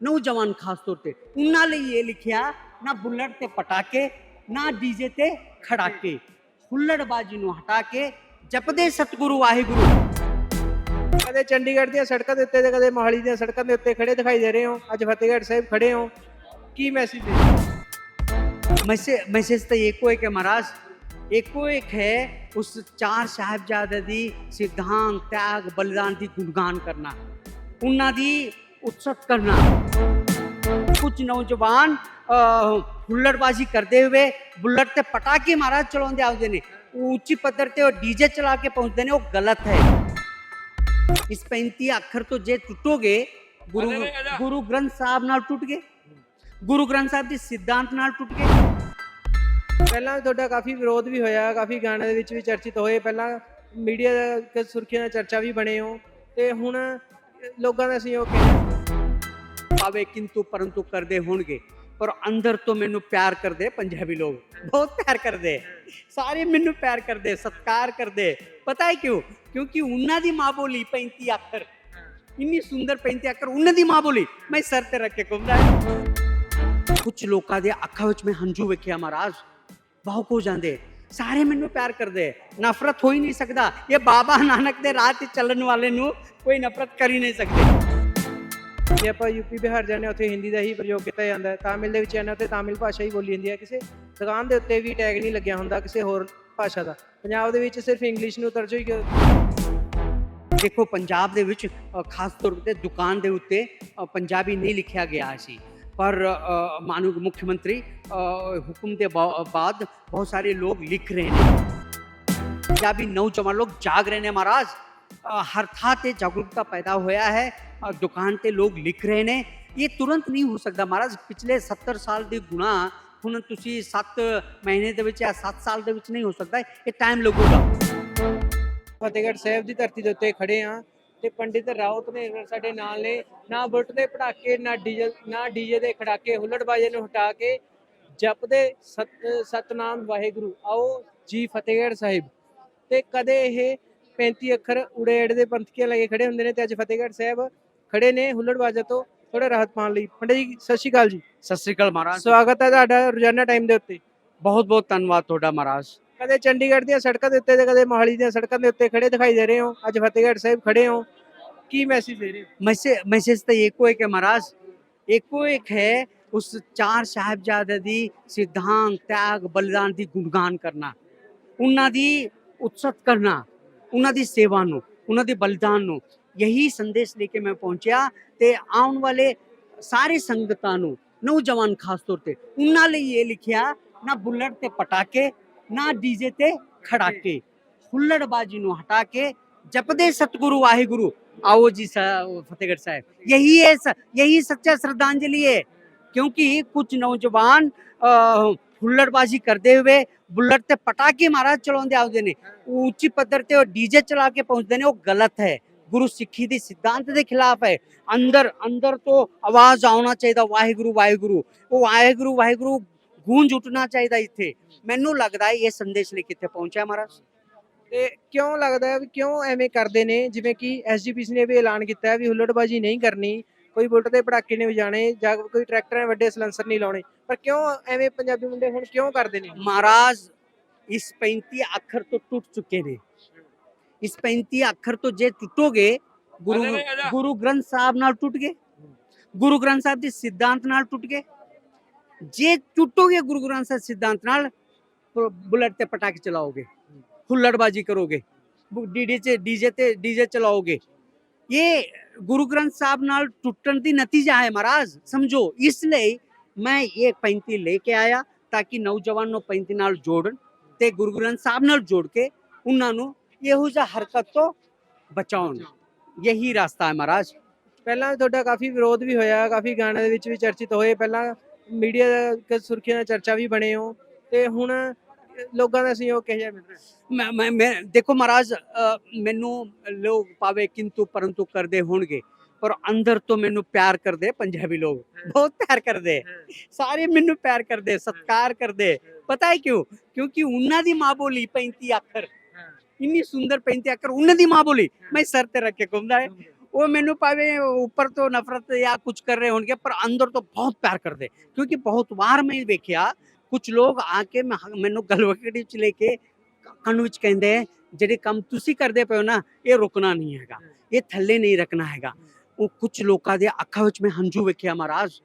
ਨੌਜਵਾਨ ਖਾਸ ਤੌਰ ਤੇ ਉਹਨਾਂ ਲਈ ਇਹ ਲਿਖਿਆ ਨਾ ਬੁੱਲਟ ਤੇ ਪਟਾਕੇ ਨਾ ਡੀਜੇ ਤੇ ਖੜਾਕੇ ਹੁੱਲੜਬਾਜੀ ਨੂੰ ਹਟਾ ਕੇ ਜਪਦੇ ਸਤਿਗੁਰੂ ਵਾਹਿਗੁਰੂ ਕਦੇ ਚੰਡੀਗੜ੍ਹ ਦੀਆਂ ਸੜਕਾਂ ਦੇ ਉੱਤੇ ਤੇ ਕਦੇ ਮੋਹਾਲੀ ਦੀਆਂ ਸੜਕਾਂ ਦੇ ਉੱਤੇ ਖੜੇ ਦਿਖਾਈ ਦੇ ਰਹੇ ਹੋ ਅੱਜ ਫਤਿਹਗੜ੍ਹ ਸਾਹਿਬ ਖੜੇ ਹੋ ਕੀ ਮੈਸੇਜ ਦੇ मैसेज मैसेज तो एको एक है महाराज एको एक है उस ਚਾਰ ਸਾਹਿਬਜ਼ਾਦੇ ਦੀ ਸਿਧਾਂਤ ਤਿਆਗ ਬਲੀਦਾਨ ਦੀ ਗੁਣਗਾਨ ਕਰਨਾ ਉਹਨਾਂ ਦੀ ਉਤਸਤ ਕਰਨਾ ਕੁਝ ਨੌਜਵਾਨ ਹੁੱਲੜਬਾਜ਼ੀ ਕਰਦੇ ਹੋਏ ਬੁਲਟ ਤੇ ਪਟਾਕੇ ਮਹਾਰਾਜ ਚਲਾਉਂਦੇ ਆਉਂਦੇ ਨੇ ਉਹ ਉੱਚੀ ਪੱਧਰ ਤੇ ਉਹ ਡੀਜੇ ਚਲਾ ਕੇ ਪਹੁੰਚਦੇ ਨੇ ਉਹ ਗਲਤ ਹੈ ਇਸ 35 ਅੱਖਰ ਤੋਂ ਜੇ ਟੁੱਟੋਗੇ ਗੁਰੂ ਗੁਰੂ ਗ੍ਰੰਥ ਸਾਹਿਬ ਨਾਲ ਟੁੱਟ ਗਏ ਗੁਰੂ ਗ੍ਰੰਥ ਸਾਹਿਬ ਦੇ ਸਿਧਾਂਤ ਨਾਲ ਟੁੱਟ ਗਏ ਪਹਿਲਾਂ ਤੁਹਾਡਾ ਕਾਫੀ ਵਿਰੋਧ ਵੀ ਹੋਇਆ ਕਾਫੀ ਗਾਣੇ ਦੇ ਵਿੱਚ ਵੀ ਚਰਚਿਤ ਹੋਏ। ਪਹਿਲਾਂ ਮੀਡੀਆ ਦੇ ਸੁਰਖੀਆਂ ਦਾ ਚਰਚਾ ਵੀ ਬਣੇ ਹੋ। ਤੇ ਹੁਣ ਲੋਕਾਂ ਦਾ ਸਹਿਯੋਗ ਕਿਵੇਂ ਪਾਵੇ ਕਿੰਤੂ ਪਰੰਤੂ ਕਰਦੇ ਹੋਣਗੇ। ਪਰ ਅੰਦਰ ਤੋਂ ਮੈਨੂੰ ਪਿਆਰ ਕਰਦੇ ਪੰਜਾਬੀ ਲੋਕ। ਬਹੁਤ ਪਿਆਰ ਕਰਦੇ। ਸਾਰੇ ਮੈਨੂੰ ਪਿਆਰ ਕਰਦੇ, ਸਤਿਕਾਰ ਕਰਦੇ। ਪਤਾ ਹੈ ਕਿਉਂ? ਕਿਉਂਕਿ ਉਹਨਾਂ ਦੀ ਮਾਂ ਬੋਲੀ 35 ਅੱਖਰ। ਇੰਨੀ ਸੁੰਦਰ 35 ਅੱਖਰ ਉਹਨਾਂ ਦੀ ਮਾਂ ਬੋਲੀ। ਮੈਂ ਸਰ ਤੇ ਰੱਖ ਕੇ ਘੁੰਮਦਾ ਕੁਝ ਲੋਕਾਂ ਦੇ ਅੱਖਾਂ ਵਿੱਚ ਮੈਂ ਹੰਝੂ ਵੇਖਿਆ ਮਹਾਰਾਜ। ਬਹੁਤ ਹੋ ਜਾਂਦੇ। ਸਾਰੇ ਮੈਨੂੰ ਪਿਆਰ ਕਰਦੇ। ਨਫ਼ਰਤ ਹੋ ਹੀ ਨਹੀਂ ਸਕਦਾ। ਇਹ ਬਾਬਾ ਨਾਨਕ ਦੇ ਰਾਹ ਤੇ ਚੱਲਣ ਵਾਲੇ ਨੂੰ ਕੋਈ ਨਫ਼ਰਤ ਕਰ ਹੀ ਨਹੀਂ ਸਕਦੇ। ਜੇ ਆਪਾਂ ਯੂਪੀ ਬਿਹਾਰ ਜਾਂਦੇ ਹਾਂ, ਉੱਥੇ ਹਿੰਦੀ ਦਾ ਹੀ ਪ੍ਰਯੋਗ ਕੀਤਾ ਜਾਂਦਾ ਹੈ। ਤਾਮਿਲ ਦੇ ਵਿੱਚ ਜਾਂਦੇ ਹਾਂ, ਉੱਥੇ ਤਾਮਿਲ ਭਾਸ਼ਾ ਹੀ ਬੋਲੀ ਜਾਂਦੀ ਹੈ। ਕਿਸੇ ਦੁਕਾਨ ਦੇ ਉੱਤੇ ਵੀ ਟੈਗ ਨਹੀਂ ਲੱਗਿਆ ਹੁੰਦਾ ਕਿਸੇ ਹੋਰ ਭਾਸ਼ਾ ਦਾ। ਪੰਜਾਬ ਦੇ ਵਿੱਚ ਸਿਰਫ ਇੰਗਲਿਸ਼ ਨੂੰ ਤਰਜੋ ਹੀ ਦੇਖੋ ਪੰਜਾਬ ਦੇ ਵਿੱਚ ਖਾਸ ਤੌਰ ਤੇ ਦੁਕਾਨ ਦੇ ਉੱਤੇ ਪੰਜਾਬੀ ਨਹੀਂ ਲਿਖਿਆ ਗਿਆ ਸੀ। ਪਰ ਅ, ਮਾਨਯੋਗ ਮੁੱਖ ਮੰਤਰੀ ਹੁਕਮ ਦੇ ਬਾ- ਬਾਅਦ ਬਹੁਤ ਸਾਰੇ ਲੋਕ ਲਿਖ ਰਹੇ ਨੇ। ਪੰਜਾਬੀ ਨੌਜਵਾਨ ਲੋਕ ਜਾਗ ਰਹੇ ਨੇ ਮਹਾਰਾਜ। ਹਰ ਥਾਂ ਤੇ ਜਾਗਰੂਕਤਾ ਪੈਦਾ ਹੋਇਆ ਹੈ। ਦੁਕਾਨ ਤੇ ਲੋਕ ਲਿਖ ਰਹੇ ਨੇ ਇਹ ਤੁਰੰਤ ਨਹੀਂ ਹੋ ਸਕਦਾ ਮਹਾਰਾਜ ਪਿਛਲੇ 70 ਸਾਲ ਦੇ ਗੁਣਾ ਹੁਣ ਤੁਸੀਂ 7 ਮਹੀਨੇ ਦੇ ਵਿੱਚ ਜਾਂ 7 ਸਾਲ ਦੇ ਵਿੱਚ ਨਹੀਂ ਹੋ ਸਕਦਾ ਇਹ ਟਾਈਮ ਲੱਗੂਗਾ ਫਤਿਹਗੜ੍ਹ ਸਾਹਿਬ ਦੀ ਧਰਤੀ ਦੇ ਉੱਤੇ ਖੜੇ ਆ ਤੇ ਪੰਡਿਤ ਰਾਉਤ ਨੇ ਸਾਡੇ ਨਾਲ ਨੇ ਨਾ ਬੁੱਟ ਦੇ ਪਟਾਕੇ ਨਾ ਡੀਜੇ ਨਾ ਡੀਜੇ ਦੇ ਖੜਾਕੇ ਹੁੱਲੜਬਾਜ਼ੇ ਨੂੰ ਹਟਾ ਕੇ ਜਪਦੇ ਸਤ- ਸਤਨਾਮ ਵਾਹਿਗੁਰੂ ਆਓ ਜੀ ਫਤਿਹਗੜ੍ਹ ਸਾਹਿਬ ਤੇ ਕਦੇ ਇਹ 35 ਅੱਖਰ ਉੜੇੜ ਦੇ ਪੰਥਕੀਆਂ ਲੈ ਕੇ ਖੜੇ ਹੁੰਦੇ ਨੇ ਤੇ ਅੱਜ ਫਤਿਹਗੜ੍ਹ ਸਾਹਿਬ ਖੜੇ ਨੇ ਹੁੱਲੜਬਾਜ਼ੇ ਤੋਂ ਥੋੜਾ ਰਾਹਤ ਪਾਉਣ ਲਈ ਪੰਡਿਤ ਜੀ ਸਤਿ ਸ਼੍ਰੀ ਅਕਾਲ ਜੀ ਸਤਿ ਸ੍ਰੀ ਅਕਾਲ ਮਹਾਰਾਜ ਸਵਾਗਤ ਹੈ ਤੁਹਾਡਾ ਰੋਜ਼ਾਨਾ ਟਾਈਮ ਦੇ ਉੱਤੇ ਬਹੁਤ ਬਹੁਤ ਧੰਨਵਾਦ ਤੁਹਾਡਾ ਮਹਾਰਾਜ ਕਦੇ ਚੰਡੀਗੜ੍ਹ ਦੀਆਂ ਸੜਕਾਂ ਦੇ ਉੱਤੇ ਤੇ ਕਦੇ ਮੋਹਾਲੀ ਦੀਆਂ ਸੜਕਾਂ ਦੇ ਉੱਤੇ ਖੜੇ ਦਿਖਾਈ ਦੇ ਰਹੇ ਹੋ ਅੱਜ ਫਤਿਹਗੜ੍ਹ ਸਾਹਿਬ ਖੜੇ ਹੋ ਕੀ ਮੈਸੇਜ ਦੇ ਰਹੇ ਹੋ मैसेज मैसेज तो एको एक है महाराज एको एक है उस ਚਾਰ ਸਾਹਿਬਜ਼ਾਦੇ ਦੀ ਸਿਧਾਂਤ ਤਿਆਗ ਬਲੀਦਾਨ ਦੀ ਗੁਣਗਾਨ ਕਰਨਾ ਉਹਨਾਂ ਦੀ ਉਤਸਤ ਕਰਨਾ ਉਹਨਾਂ ਦੀ ਸੇਵਾ ਨੂੰ ਉਹਨਾਂ ਦੇ ਬਲੀਦਾਨ ਨੂੰ ਯਹੀ ਸੰਦੇਸ਼ ਲੈ ਕੇ ਮੈਂ ਪਹੁੰਚਿਆ ਤੇ ਆਉਣ ਵਾਲੇ ਸਾਰੇ ਸੰਗਤਾਂ ਨੂੰ ਨੌਜਵਾਨ ਖਾਸ ਤੌਰ ਤੇ ਉਹਨਾਂ ਲਈ ਇਹ ਲਿਖਿਆ ਨਾ ਬੁੱਲਟ ਤੇ ਪਟਾਕੇ ਨਾ ਡੀਜੇ ਤੇ ਖੜਾਕੇ ਹੁੱਲੜਬਾਜੀ ਨੂੰ ਹਟਾ ਕੇ ਜਪਦੇ ਸਤਿਗੁਰੂ ਵਾਹਿਗੁਰੂ आओ जी सा- फतेहगढ़ साहब यही है स- यही सच्चा श्रद्धांजलि है क्योंकि कुछ नौजवान अ, ਹੁੱਲੜਬਾਜ਼ੀ ਕਰਦੇ ਹੋਏ ਬੁਲਟ ਤੇ ਪਟਾਕੇ ਮਹਾਰਾਜ ਚਲਾਉਂਦੇ ਆਉਂਦੇ ਨੇ ਉਹ ਉੱਚੀ ਪੱਧਰ ਤੇ ਉਹ ਡੀਜੇ ਚਲਾ ਕੇ ਪਹੁੰਚਦੇ ਨੇ ਉਹ ਗਲਤ ਹੈ ਗੁਰੂ ਸਿੱਖੀ ਦੇ ਸਿਧਾਂਤ ਦੇ ਖਿਲਾਫ ਹੈ। ਅੰਦਰ ਅੰਦਰ ਤੋਂ ਆਵਾਜ਼ ਆਉਣਾ ਚਾਹੀਦਾ ਵਾਹਿਗੁਰੂ ਵਾਹਿਗੁਰੂ। ਉਹ ਵਾਹਿਗੁਰੂ ਵਾਹਿਗੁਰੂ ਗੂੰਜ ਉੱਠਣਾ ਚਾਹੀਦਾ ਇੱਥੇ। ਮੈਨੂੰ ਲੱਗਦਾ ਇਹ ਸੰਦੇਸ਼ ਲਈ ਕਿੱਥੇ ਪਹੁੰਚਿਆ ਮਹਾਰਾਜ। ਤੇ ਕਿਉਂ ਲੱਗਦਾ ਹੈ ਵੀ ਕਿਉਂ ਐਵੇਂ ਕਰਦੇ ਨੇ? ਜਿਵੇਂ ਕਿ ਐਸਜੀਪੀਸੀ ਨੇ ਵੀ ਐਲਾਨ ਕੀਤਾ ਹੈ ਵੀ ਹੁੱਲੜਬਾਜੀ ਨਹੀਂ ਕਰਨੀ। ਕੋਈ ਬੁਲਟ ਦੇ ਪੜਾਕੇ ਨਹੀਂ ਵਜਾਣੇ ਜਾਂ ਕੋਈ ਟਰੈਕਟਰ ਨੇ ਵੱਡੇ ਸਲੈਂਸਰ ਨਹੀਂ ਲਾਉਣੇ। ਪਰ ਕਿਉਂ ਐਵੇਂ ਪੰਜਾਬੀ ਮੁੰਡੇ ਹੁਣ ਕਿਉਂ ਕਰਦੇ ਨੇ? ਮਹਾਰਾਜ ਇਸ 35 ਅੱਖਰ ਤੋਂ ਟੁੱਟ ਚੁੱਕੇ ਨੇ। ਇਸ 35 ਅੱਖਰ ਤੋਂ ਜੇ ਟੁੱਟੋਗੇ ਗੁਰੂ ਗੁਰੂ ਗ੍ਰੰਥ ਸਾਹਿਬ ਨਾਲ ਟੁੱਟ ਗਏ। ਗੁਰੂ ਗ੍ਰੰਥ ਸਾਹਿਬ ਦੇ ਸਿਧਾਂਤ ਨਾਲ ਟੁੱਟ ਗਏ। ਜੇ ਟੁੱਟੋਗੇ ਗੁਰੂ ਗ੍ਰੰਥ ਸਾਹਿਬ ਸਿਧਾਂਤ ਨਾਲ ਬੁਲਟ ਤੇ ਪਟਾਕੇ ਚਲਾਓਗੇ ਹੁੱਲੜਬਾਜੀ ਕਰੋਗੇ ਡੀਡੀ ਤੇ ਡੀਜੇ ਤੇ ਡੀਜੇ ਚਲਾਓਗੇ। ਇਹ ਗੁਰੂ ਗ੍ਰੰਥ ਸਾਹਿਬ ਨਾਲ ਟੁੱਟਣ ਦੀ ਨਤੀਜਾ ਹੈ ਮਹਾਰਾਜ ਸਮਝੋ। ਇਸ ਲਈ ਮੈਂ ਇਹ 35 ਲੈ ਕੇ ਆਇਆ ਤਾਂ ਕਿ ਨੌਜਵਾਨ ਨੂੰ 35 ਨਾਲ ਜੋੜਨ ਤੇ ਗੁਰੂ ਗ੍ਰੰਥ ਸਾਹਿਬ ਨਾਲ ਜੋੜ ਕੇ ਉਹਨਾਂ ਨੂੰ ਇਹੋ ਜਿਹਾ ਹਰਕਤ ਤੋਂ ਬਚਾਉਣ। ਯਹੀ ਰਸਤਾ ਹੈ ਮਹਾਰਾਜ। ਪਹਿਲਾਂ ਤੁਹਾਡਾ ਕਾਫੀ ਵਿਰੋਧ ਵੀ ਹੋਇਆ, ਕਾਫੀ ਗਾਣੇ ਦੇ ਵਿੱਚ ਵੀ ਚਰਚਿਤ ਹੋਏ। ਪਹਿਲਾਂ ਮੀਡੀਆ ਦੇ ਸੁਰਖੀਆਂ ਦਾ ਚਰਚਾ ਵੀ ਬਣੇ ਹੋ ਤੇ ਹੁਣ ਲੋਕਾਂ ਦਾ ਸਹਿਯੋਗ ਕਿਹੋ ਜਿਹਾ ਮਿਲ ਰਿਹਾ ਮੈਂ ਮੈਂ, ਦੇਖੋ ਮਹਾਰਾਜ ਮੈਨੂੰ ਲੋਕ ਪਾਵੇ ਕਿੰਤੂ ਪਰੰਤੂ ਕਰਦੇ ਹੋਣਗੇ, ਪਰ ਅੰਦਰ ਤੋਂ ਮੈਨੂੰ ਪਿਆਰ ਕਰਦੇ ਪੰਜਾਬੀ ਲੋਕ। ਬਹੁਤ ਪਿਆਰ ਕਰਦੇ। ਸਾਰੇ ਮੈਨੂੰ ਪਿਆਰ ਕਰਦੇ, ਸਤਿਕਾਰ ਕਰਦੇ। ਪਤਾ ਹੈ ਕਿਉਂ? ਕਿਉਂਕਿ ਉਹਨਾਂ ਦੀ ਮਾਂ ਬੋਲੀ 35 ਅੱਖਰ। ਇੰਨੀ ਸੁੰਦਰ 35 ਅੱਖਰ ਉਹਨਾਂ ਦੀ ਮਾਂ ਬੋਲੀ। ਮੈਂ ਸਰ ਤੇ ਰੱਖ ਕੇ ਘੁੰਮਦਾ ਹੈ ਉਹ ਮੈਨੂੰ ਭਾਵੇਂ ਉੱਪਰ ਤੋਂ ਨਫ਼ਰਤ ਜਾਂ ਕੁਝ ਕਰ ਰਹੇ ਹੋਣਗੇ ਪਰ ਅੰਦਰ ਤੋਂ ਬਹੁਤ ਪਿਆਰ ਕਰਦੇ। ਕਿਉਂਕਿ ਬਹੁਤ ਵਾਰ ਮੈਂ ਵੇਖਿਆ ਕੁਝ ਲੋਕ ਆ ਕੇ ਮੈਨੂੰ ਗਲਵਕੜੀ ਚ ਲੈ ਕੇ ਕੰਨ ਵਿੱਚ ਕਹਿੰਦੇ ਜਿਹੜੇ ਕੰਮ ਤੁਸੀਂ ਕਰਦੇ ਪਏ ਹੋ ਨਾ ਇਹ ਰੁਕਣਾ ਨਹੀਂ ਹੈਗਾ। ਇਹ ਥੱਲੇ ਨਹੀਂ ਰੱਖਣਾ ਹੈਗਾ। ਉਹ ਕੁਝ ਲੋਕਾਂ ਦੇ ਅੱਖਾਂ ਵਿੱਚ ਮੈਂ ਹੰਝੂ ਵੇਖਿਆ ਮਹਾਰਾਜ।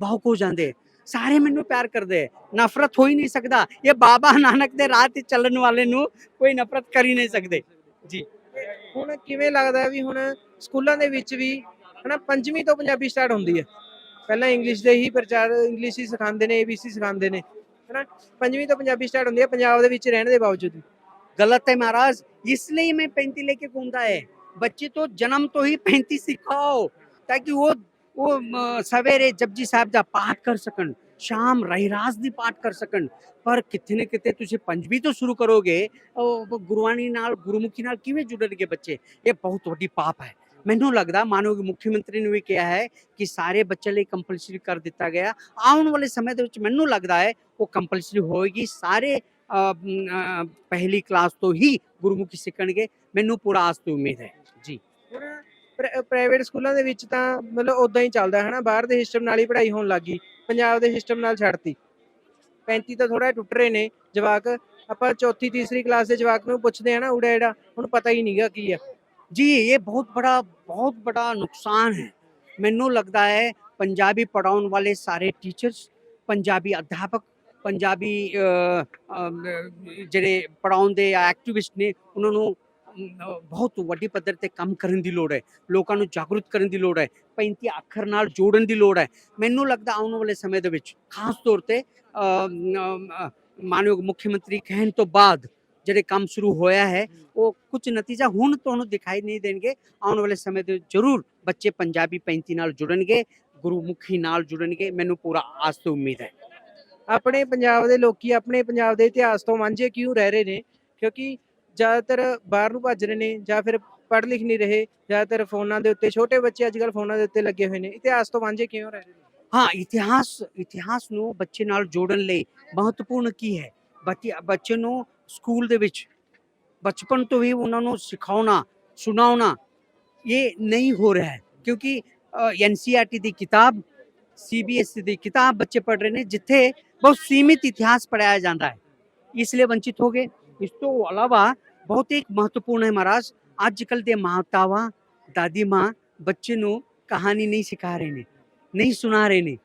ਬਹੁਤ ਹੋ ਜਾਂਦੇ ਸਾਰੇ ਮੈਨੂੰ ਪਿਆਰ ਕਰਦੇ ਨਫ਼ਰਤ ਹੋ ਹੀ ਨਹੀਂ ਸਕਦਾ। ਇਹ ਬਾਬਾ ਨਾਨਕ ਦੇ ਰਾਹ ਤੇ ਚੱਲਣ ਵਾਲੇ ਨੂੰ ਕੋਈ ਨਫ਼ਰਤ ਕਰ ਹੀ ਨਹੀਂ ਸਕਦੇ। ਜੀ। ਹੁਣ ਕਿਵੇਂ ਲੱਗਦਾ ਵੀ ਹੁਣ ਸਕੂਲਾਂ ਦੇ ਵਿੱਚ ਵੀ ਹਨਾ ਪੰਜਵੀਂ ਤੋਂ ਪੰਜਾਬੀ ਸਟਾਰਟ ਹੁੰਦੀ ਹੈ ਪਹਿਲਾਂ ਇੰਗਲਿਸ਼ ਦੇ ਹੀ ਪ੍ਰਚਾਰ ਇੰਗਲਿਸ਼ ਹੀ ਸਿਖਾਉਂਦੇ ਨੇ ABC ਸਿਖਾਉਂਦੇ ਨੇ। ਹਨਾ ਪੰਜਵੀਂ ਤੋਂ ਪੰਜਾਬੀ ਸਟਾਰਟ ਹੁੰਦੀ ਹੈ ਪੰਜਾਬ ਦੇ ਵਿੱਚ ਰਹਿਣ ਦੇ ਬਾਵਜੂਦ ਗਲਤ ਹੈ ਮਹਾਰਾਜ। ਇਸ ਲਈ ਮੈਂ ਪੈਂਤੀ ਲੈ ਕੇ ਘੁੰਮਦਾ ਹੈ। ਬੱਚੇ ਤੋਂ ਜਨਮ ਤੋਂ ਹੀ ਪੈਂਤੀ ਸਿਖਾਓ ਤਾਂ ਕਿ ਉਹ ਉਹ ਸਵੇਰੇ ਜਪਜੀ ਸਾਹਿਬ ਦਾ ਪਾਠ ਕਰ ਸਕਣ ਸ਼ਾਮ ਰਹਿਰਾਸ ਦੀ ਪਾਠ ਕਰ ਸਕਣ ਪਰ ਕਿਤੇ ਨਾ ਕਿਤੇ ਤੁਸੀਂ ਪੰਜਵੀਂ ਤੋਂ ਸ਼ੁਰੂ ਕਰੋਗੇ ਉਹ ਗੁਰਬਾਣੀ ਨਾਲ ਗੁਰਮੁਖੀ ਨਾਲ ਕਿਵੇਂ ਜੁੜਨਗੇ ਬੱਚੇ ਇਹ ਬਹੁਤ ਵੱਡੀ ਪਾਪ ਹੈ ਮੈਨੂੰ ਲੱਗਦਾ ਮਾਨਯੋਗ ਮੁੱਖ ਮੰਤਰੀ ਨੇ ਵੀ ਕਿਹਾ ਹੈ ਕਿ ਸਾਰੇ ਬੱਚੇ ਲਈ ਕੰਪਲਸਰੀ ਕਰ ਦਿੱਤਾ ਗਿਆ ਆਉਣ ਵਾਲੇ ਸਮੇਂ ਦੇ ਵਿੱਚ ਮੈਨੂੰ ਲੱਗਦਾ ਹੈ ਉਹ ਕੰਪਲਸਰੀ ਹੋਏਗੀ ਸਾਰੇ ਪਹਿਲੀ ਕਲਾਸ ਤੋਂ ਹੀ ਗੁਰਮੁਖੀ ਸਿੱਖਣਗੇ ਮੈਨੂੰ ਪੂਰਾ ਆਸ ਤੋਂ ਉਮੀਦ ਹੈ ਪ੍ਰਾਈਵੇਟ ਸਕੂਲਾਂ ਦੇ ਵਿੱਚ ਤਾਂ ਮਤਲਬ ਉਦਾਂ ਹੀ ਚੱਲਦਾ ਹੈ ਨਾ ਬਾਹਰ ਦੇ ਸਿਸਟਮ ਨਾਲ ਹੀ ਪੜ੍ਹਾਈ ਹੋਣ ਲੱਗੀ ਪੰਜਾਬ ਦੇ ਸਿਸਟਮ ਨਾਲ ਛੱਡਤੀ। 35 ਤਾਂ ਥੋੜਾ ਟੁੱਟ ਰਹੇ ਨੇ ਜਵਾਕ, ਆਪਾਂ ਚੌਥੀ, ਤੀਸਰੀ ਕਲਾਸ ਦੇ ਜਵਾਕ ਨੂੰ ਪੁੱਛਦੇ ਆ ਨਾ, ਉੜਾ ਜਿਹੜਾ, ਹੁਣ ਪਤਾ ਹੀ ਨਹੀਂਗਾ ਕੀ ਆ। ਜੀ, ਇਹ ਬਹੁਤ ਬੜਾ ਬਹੁਤ ਬੜਾ ਨੁਕਸਾਨ ਹੈ। ਮੈਨੂੰ ਲੱਗਦਾ ਹੈ ਪੰਜਾਬੀ ਪੜਾਉਣ ਵਾਲੇ ਸਾਰੇ ਟੀਚਰਸ ਪੰਜਾਬੀ ਅਧਿਆਪਕ, ਪੰਜਾਬੀ ਜਿਹੜੇ ਪੜਾਉਂਦੇ ਦੇ ਐਕਟਿਵਿਸਟ ਨੇ, ਉਹਨਾਂ ਨੂੰ ਬਹੁਤ ਵੱਡੀ ਪੱਧਰ ਤੇ ਕੰਮ ਕਰਨ ਦੀ ਲੋੜ ਹੈ ਲੋਕਾਂ ਨੂੰ ਜਾਗਰੂਕ ਕਰਨ ਦੀ ਲੋੜ ਹੈ 35 ਅੱਖਰ ਨਾਲ ਜੋੜਨ ਦੀ ਲੋੜ ਹੈ ਮੈਨੂੰ ਲੱਗਦਾ ਆਉਣ ਵਾਲੇ ਸਮੇਂ ਦੇ ਵਿੱਚ ਖਾਸ ਤੌਰ ਤੇ ਮਾਨਯੋਗ ਮੁੱਖ ਮੰਤਰੀ ਕਹਿਣ ਤੋਂ ਬਾਅਦ ਜਿਹੜੇ ਕੰਮ ਸ਼ੁਰੂ ਹੋਇਆ ਹੈ ਉਹ ਕੁਝ ਨਤੀਜਾ ਹੁਣ ਤੁਹਾਨੂੰ ਦਿਖਾਈ ਨਹੀਂ ਦੇਣਗੇ ਆਉਣ ਵਾਲੇ ਸਮੇਂ ਦੇ ਜ਼ਰੂਰ ਬੱਚੇ ਪੰਜਾਬੀ 35 ਨਾਲ ਜੁੜਨਗੇ ਗੁਰਮੁਖੀ ਨਾਲ ਜੁੜਨਗੇ ਮੈਨੂੰ ਪੂਰਾ ਆਸ ਤੇ ਉਮੀਦ ਹੈ ਆਪਣੇ ਪੰਜਾਬ ਦੇ ਲੋਕੀ ਆਪਣੇ ਪੰਜਾਬ ਦੇ ਇਤਿਹਾਸ ਤੋਂ ਵਾਂਝੇ ਕਿਉਂ ਰਹਿ ਰਹੇ ਨੇ ਕਿਉਂਕਿ ਜ਼ਿਆਦਾਤਰ ਬਾਹਰ ਨੂੰ ਭੱਜ ਰਹੇ ਨੇ ਜਾਂ ਫਿਰ ਪੜ੍ਹ ਲਿਖ ਨਹੀਂ ਰਹੇ, ਜ਼ਿਆਦਾਤਰ ਫੋਨਾਂ ਦੇ ਉੱਤੇ, ਛੋਟੇ ਬੱਚੇ ਅੱਜ ਕੱਲ੍ਹ ਫੋਨਾਂ ਦੇ ਉੱਤੇ ਲੱਗੇ ਹੋਏ ਨੇ। ਇਤਿਹਾਸ ਤੋਂ ਵਾਂਝੇ ਕਿਉਂ ਰਹਿ ਰਹੇ ਨੇ? ਹਾਂ, ਇਤਿਹਾਸ ਇਤਿਹਾਸ ਨੂੰ ਬੱਚੇ ਨਾਲ ਜੋੜਨ ਲਈ ਮਹੱਤਵਪੂਰਨ ਕੀ ਹੈ? ਬੱਚੇ ਬੱਚੇ ਨੂੰ ਸਕੂਲ ਦੇ ਵਿੱਚ ਬਚਪਨ ਤੋਂ ਹੀ ਉਹਨਾਂ ਨੂੰ ਸਿਖਾਉਣਾ, ਸੁਣਾਉਣਾ, ਇਹ ਨਹੀਂ ਹੋ ਰਿਹਾ ਹੈ। ਕਿਉਂਕਿ ਐਨਸੀਆਰਟੀ ਦੀ ਕਿਤਾਬ ਸੀਬੀਐਸਈ ਦੀ ਕਿਤਾਬ ਬੱਚੇ ਪੜ੍ਹ ਰਹੇ ਨੇ, ਜਿੱਥੇ ਬਹੁਤ ਸੀਮਿਤ ਇਤਿਹਾਸ ਪੜਾਇਆ ਜਾਂਦਾ ਹੈ। ਇਸ ਲਈ ਵੰਚਿਤ ਹੋ ਗਏ। ਇਸ ਤੋਂ ਇਲਾਵਾ ਬਹੁਤ ਇੱਕ ਮਹੱਤਵਪੂਰਨ ਹੈ ਮਹਾਰਾਜ ਅੱਜ ਕੱਲ ਦੇ ਮਾਤਾਵਾਂ ਦਾਦੀ ਮਾਂ ਬੱਚੇ ਨੂੰ ਕਹਾਣੀ ਨਹੀਂ ਸਿਖਾ ਰਹੇ ਨੇ ਨਹੀਂ ਸੁਣਾ ਰਹੇ ਨੇ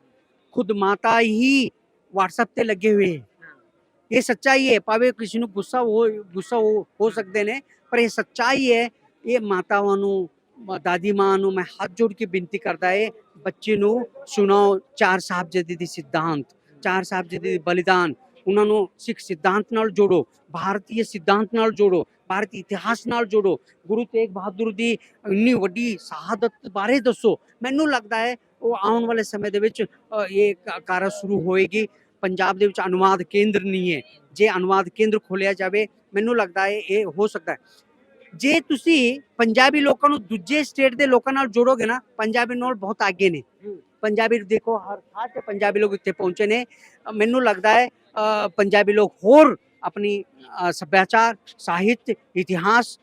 ਖੁਦ ਮਾਤਾ ਹੀ WhatsApp ਤੇ ਲੱਗੇ ਹੋਏ ਹੈ ਇਹ ਸੱਚਾਈ ਹੈ ਭਾਵੇਂ ਕਿਸੇ ਨੂੰ ਗੁੱਸਾ ਹੋ ਗੁੱਸਾ ਹੋ ਹੋ ਸਕਦੇ ਨੇ ਪਰ ਇਹ ਸੱਚਾਈ ਹੈ ਇਹ ਮਾਤਾਵਾਂ ਨੂੰ ਮ- ਦਾਦੀ ਮਾਂ ਨੂੰ ਮੈਂ ਹੱਥ ਜੋੜ ਕੇ ਬੇਨਤੀ ਕਰਦਾ ਹੈ ਬੱਚੇ ਨੂੰ ਸੁਣਾਓ ਚਾਰ ਸਾਹਿਬਜ਼ਾਦੇ ਦੀ ਸਿਧਾਂਤ ਚਾਰ ਸਾਹਿਬਜ਼ਾਦੇ ਦੇ ਬਲੀਦਾਨ ਉਹਨਾਂ ਨੂੰ ਸਿੱਖ ਸਿਧਾਂਤ ਨਾਲ ਜੋੜੋ ਭਾਰਤੀ ਸਿਧਾਂਤ ਨਾਲ ਜੋੜੋ, ਭਾਰਤੀ ਇਤਿਹਾਸ ਨਾਲ ਜੋੜੋ। ਗੁਰੂ ਤੇਗ ਬਹਾਦਰ ਦੀ ਇੰਨੀ ਵੱਡੀ ਸ਼ਹਾਦਤ ਬਾਰੇ ਦੱਸੋ। ਮੈਨੂੰ ਲੱਗਦਾ ਹੈ ਉਹ ਆਉਣ ਵਾਲੇ ਸਮੇਂ ਦੇ ਵਿੱਚ ਇਹ ਕ- ਕਾਰਜ ਸ਼ੁਰੂ ਹੋਏਗੀ। ਪੰਜਾਬ ਦੇ ਵਿੱਚ ਅਨੁਵਾਦ ਕੇਂਦਰ ਨਹੀਂ ਹੈ। ਜੇ ਅਨੁਵਾਦ ਕੇਂਦਰ ਖੋਲਿਆ ਜਾਵੇ, ਮੈਨੂੰ ਲੱਗਦਾ ਹੈ ਇਹ ਹੋ ਸਕਦਾ ਹੈ। ਜੇ ਤੁਸੀਂ ਪੰਜਾਬੀ ਲੋਕਾਂ ਨੂੰ ਦੂਜੇ ਸਟੇਟ ਦੇ ਲੋਕਾਂ ਨਾਲ ਜੋੜੋਗੇ ਨਾ, ਪੰਜਾਬੀ ਨਾਲ ਬਹੁਤ ਅੱਗੇ ਨੇ। ਪੰਜਾਬੀ ਦੇਖੋ ਹਰ ਥਾਂ ਤੇ ਪੰਜਾਬੀ ਲੋਕ ਇੱਥੇ ਪਹੁੰਚੇ ਨੇ। ਮੈਨੂੰ ਲੱਗਦਾ ਹੈ ਪੰਜਾਬੀ ਲੋਕ ਹੋਰ ਆਪਣੀ ਸੱਭਿਆਚਾਰ ਸਾਹਿਤ ਇਤਿਹਾਸ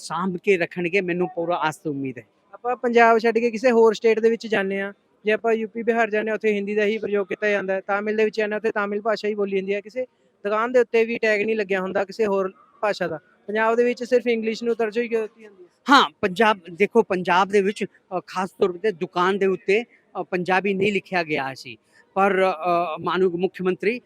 ਸਾਂਭ ਕੇ ਰੱਖਣਗੇ। ਮੈਨੂੰ ਪੂਰਾ ਆਸ ਤੇ ਉਮੀਦ ਹੈ। ਆਪਾਂ ਪੰਜਾਬ ਛੱਡ ਕੇ ਕਿਸੇ ਹੋਰ ਸਟੇਟ ਦੇ ਵਿੱਚ ਜਾਂਦੇ ਆ ਜੇ ਆਪਾਂ ਯੂਪੀ ਬਿਹਾਰ ਜਾਂਦੇ ਉੱਥੇ ਹਿੰਦੀ ਦਾ ਹੀ ਪ੍ਰਯੋਗ ਕੀਤਾ ਜਾਂਦਾ ਹੈ। ਤਾਮਿਲ ਦੇ ਵਿੱਚ ਜਾਂਦੇ ਉੱਥੇ ਤਾਮਿਲ ਭਾਸ਼ਾ ਹੀ ਬੋਲੀ ਜਾਂਦੀ ਹੈ। ਕਿਸੇ ਦੁਕਾਨ ਦੇ ਉੱਤੇ ਵੀ ਟੈਗ ਨਹੀਂ ਲੱਗਿਆ ਹੁੰਦਾ ਕਿਸੇ ਹੋਰ ਭਾਸ਼ਾ ਦਾ। ਪੰਜਾਬ ਦੇ ਵਿੱਚ ਸਿਰਫ ਇੰਗਲਿਸ਼ ਨੂੰ ਤਰਜੀਹ ਕੀਤੀ ਜਾਂਦੀ ਹੈ। ਹਾਂ ਪੰਜਾਬ ਦੇਖੋ ਪੰਜਾਬ ਦੇ ਵਿੱਚ ਖਾਸ ਤੌਰ ਤੇ ਦੁਕਾਨ ਦੇ ਉੱਤੇ ਪੰਜਾਬੀ ਨਹੀਂ ਲਿਖਿਆ ਗਿਆ ਸੀ। ਪਰ ਅ, ਮਾਨਯੋਗ ਮੁੱਖ ਮੰਤਰੀ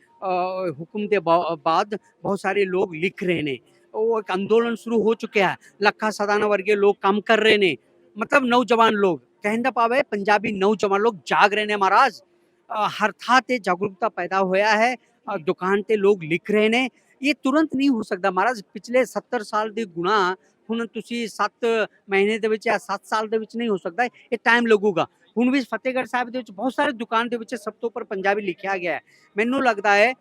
ਹੁਕਮ ਦੇ ਬਾ- ਬਾਅਦ ਬਹੁਤ ਸਾਰੇ ਲੋਕ ਲਿਖ ਰਹੇ ਨੇ। ਉਹ ਇੱਕ ਅੰਦੋਲਨ ਸ਼ੁਰੂ ਹੋ ਚੁੱਕਿਆ ਹੈ। ਲੱਖਾ ਸਦਾਨਾ ਵਰਗੇ ਲੋਕ ਕੰਮ ਕਰ ਰਹੇ ਨੇ। ਮਤਲਬ ਨੌਜਵਾਨ ਲੋਕ ਕਹਿਣ ਦਾ ਭਾਵ ਪੰਜਾਬੀ ਨੌਜਵਾਨ ਲੋਕ ਜਾਗ ਰਹੇ ਨੇ ਮਹਾਰਾਜ। ਹਰ ਥਾਂ ਤੇ ਜਾਗਰੂਕਤਾ ਪੈਦਾ ਹੋਇਆ ਹੈ। ਦੁਕਾਨ ਤੇ ਲੋਕ ਲਿਖ ਰਹੇ ਨੇ। ਇਹ ਤੁਰੰਤ ਨਹੀਂ ਹੋ ਸਕਦਾ ਮਹਾਰਾਜ। ਪਿਛਲੇ 70 ਸਾਲ ਦੇ ਗੁਣਾ ਹੁਣ ਤੁਸੀਂ 7 ਮਹੀਨੇ ਦੇ ਵਿੱਚ ਜਾਂ 7 ਸਾਲ ਦੇ ਵਿੱਚ ਨਹੀਂ ਹੋ ਸਕਦਾ। ਇਹ ਟਾਈਮ ਲੱਗੂਗਾ। ਹੁਣ ਵੀ ਫਤਿਹਗੜ੍ਹ ਸਾਹਿਬ ਦੇ ਵਿੱਚ ਬਹੁਤ ਸਾਰੇ ਦੁਕਾਨ ਦੇ ਵਿੱਚ ਸਭ ਤੋਂ ਉੱਪਰ ਪੰਜਾਬੀ ਲਿਖਿਆ ਗਿਆ ਹੈ। ਮੈਨੂੰ ਲੱਗਦਾ ਹੈ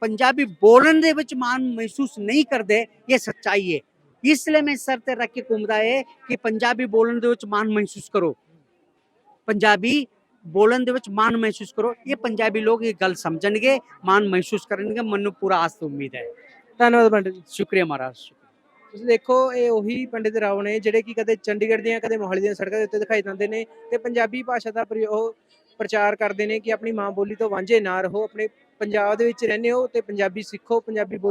ਪੰਜਾਬੀ ਬੋਲਣ ਦੇ ਵਿੱਚ ਮਾਣ ਮਹਿਸੂਸ ਨਹੀਂ ਕਰਦੇ, ਇਹ ਸੱਚਾਈ ਹੈ। ਇਸ ਲਈ ਮੈਂ ਸਰ ਤੇ ਰੱਖ ਕੇ ਘੁੰਮਦਾ ਹੈ ਕਿ ਪੰਜਾਬੀ ਬੋਲਣ ਦੇ ਵਿੱਚ ਮਾਣ ਮਹਿਸੂਸ ਕਰੋ। ਪੰਜਾਬੀ ਬੋਲਣ ਦੇ ਵਿੱਚ ਮਾਣ ਮਹਿਸੂਸ ਕਰੋ। ਇਹ ਪੰਜਾਬੀ ਲੋਕ ਇਹ ਗੱਲ ਸਮਝਣਗੇ, ਮਾਣ ਮਹਿਸੂਸ ਕਰਨਗੇ, ਮੈਨੂੰ ਪੂਰਾ ਆਸ ਉਮੀਦ ਹੈ। ਧੰਨਵਾਦ ਪੰਡਿਤ ਜੀ। ਸ਼ੁਕਰੀਆ ਮਹਾਰਾਜ ਤੁਸੀਂ ਦੇਖੋ, ਇਹ ਉਹੀ ਪੰਡਿਤ ਰਾਓ ਨੇ ਜਿਹੜੇ ਕਿ ਕਦੇ ਚੰਡੀਗੜ੍ਹ ਦੀਆਂ, ਕਦੇ ਮੋਹਾਲੀ ਦੀਆਂ ਸੜਕਾਂ ਦੇ ਉੱਤੇ ਦਿਖਾਈ ਦਿੰਦੇ ਨੇ ਤੇ ਪੰਜਾਬੀ ਭਾਸ਼ਾ ਦਾ ਪ੍ਰਯੋਗ ਪ੍ਰਚਾਰ ਕਰਦੇ ਨੇ ਕਿ ਆਪਣੀ ਮਾਂ ਬੋਲੀ ਤੋਂ ਵਾਂਝੇ ਨਾ ਰਹੋ, ਆਪਣੇ ਪੰਜਾਬ ਦੇ ਵਿੱਚ ਰਹਿੰਦੇ ਹੋ ਤੇ ਪੰਜਾਬੀ ਸਿੱਖੋ, ਪੰਜਾਬੀ ਬੋਲੋ